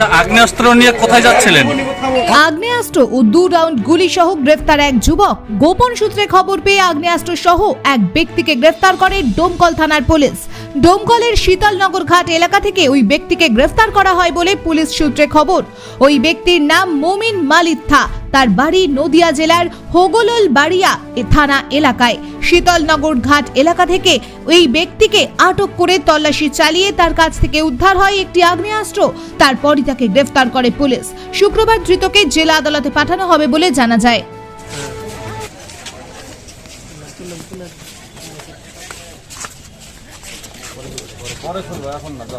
আচ্ছা, আগ্নেয়াস্ত্র ও দু রাউন্ড গুলি সহ গ্রেফতার এক যুবক। গোপন সূত্রে খবর পেয়ে আগ্নেয়াস্ত্র সহ এক ব্যক্তিকে গ্রেফতার করে ডোমকল থানার পুলিশ। ডোমকলের শীতলনগর ঘাট এলাকা থেকে ওই ব্যক্তিকে গ্রেফতার করা হয় বলে পুলিশ সূত্রে খবর। ওই ব্যক্তির নাম মোমিন মালিথা। তার বাড়ি নদিয়া জেলার হোগলল বাড়িয়া থানা এলাকায়। শীতলনগর ঘাট এলাকা থেকে ওই ব্যক্তিকে আটক করে তল্লাশি চালিয়ে তার কাছ থেকে উদ্ধার হয় একটি আগ্নেয়াস্ত্র। তারপরই তাকে গ্রেফতার করে পুলিশ। শুক্রবার ধৃতকে জেলা আদালতে পাঠানো হবে বলে জানা যায়। সন্তু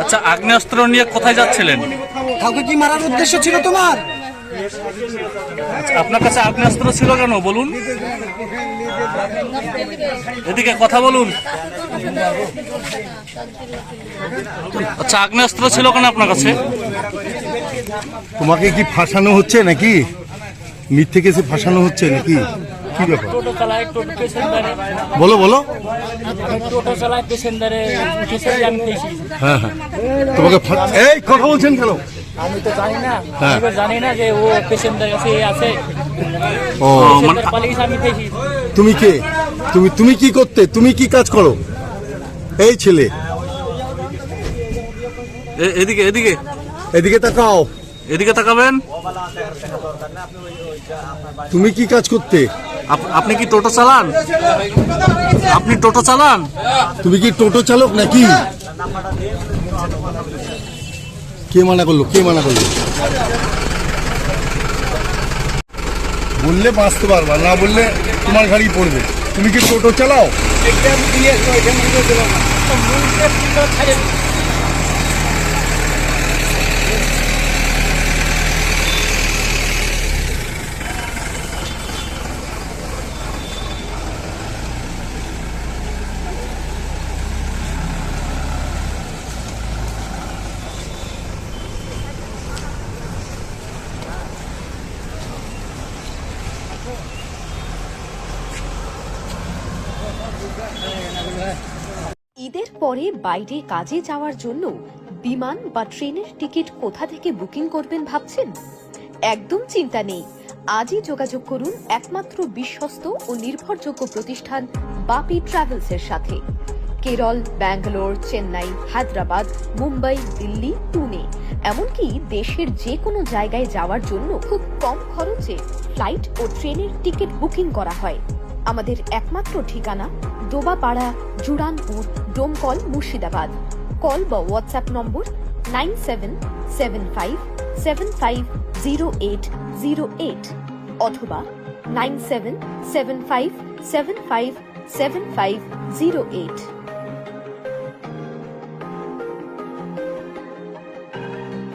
আচ্ছা আগ্নেয়াস্ত্র নিয়ে কোথায় যাচ্ছিলেন? কাউকে কি মারার উদ্দেশ্য ছিল তোমার? আপনার কাছে আগ্নেয়াস্ত্র ছিল কেন বলুন? এদিকে কথা বলুন। আচ্ছা আগ্নেয়াস্ত্র ছিল কেন আপনার কাছে? তোমাকে কি ফাঁসানো হচ্ছে নাকি? মিথ্যে কেসে ফাঁসানো হচ্ছে নাকি? কি ব্যাপার? টোটো চালায় টোটো বলো বলো। টোটো চালায় পেসেন্জারে উঠেছে আমি পেয়েছি হ্যাঁ হ্যাঁ। তোমাকে এই কথা বলছেন কেন? আমি তো জানি না। হ্যাঁ। আমি জানি না যে ও কাছে আছে। ও মানে পেসেন্জার আমি পেয়েছি তুমি কে? তুমি তুমি কি করতে? তুমি কি কাজ করো? এই ছেলে। এ- এদিকে এদিকে। এদিকে তাকাও। এদিকে তাকাবেন। তুমি কি কাজ করতে? আপ- আপনি কি টোটো চালান? আপনি টোটো চালান? তুমি কি টোটো চালক নাকি? কে মানা করল? কে মানা করল? বললে বাঁচতে পারবা না বললে তোমার গাড়ি পড়বে। তুমি কি টোটো চালাও? ঈদের পরে বাইরে কাজে যাওয়ার জন্য বিমান বা ট্রেনের টিকিট কোথা থেকে বুকিং করবেন ভাবছেন? একদম চিন্তা নেই। আজই যোগাযোগ করুন একমাত্র বিশ্বস্ত ও নির্ভরযোগ্য প্রতিষ্ঠান বাপি ট্রাভেলসের সাথে। কেরল, ব্যাঙ্গালোর, চেন্নাই, হায়দ্রাবাদ, মুম্বাই, দিল্লি, পুনে। এমনকি দেশের যে কোনো জায়গায় যাওয়ার জন্য খুব কম খরচে ফ্লাইট ও ট্রেনের টিকিট বুকিং করা হয়। আমাদের একমাত্র ঠিকানা দোবাপাড়া, জুরানপুর, ডোমকল, মুর্শিদাবাদ। কল বা WhatsApp number nine seven seven five seven five zero eight zero eight অথবা nine seven seven five seven five seven five zero eight.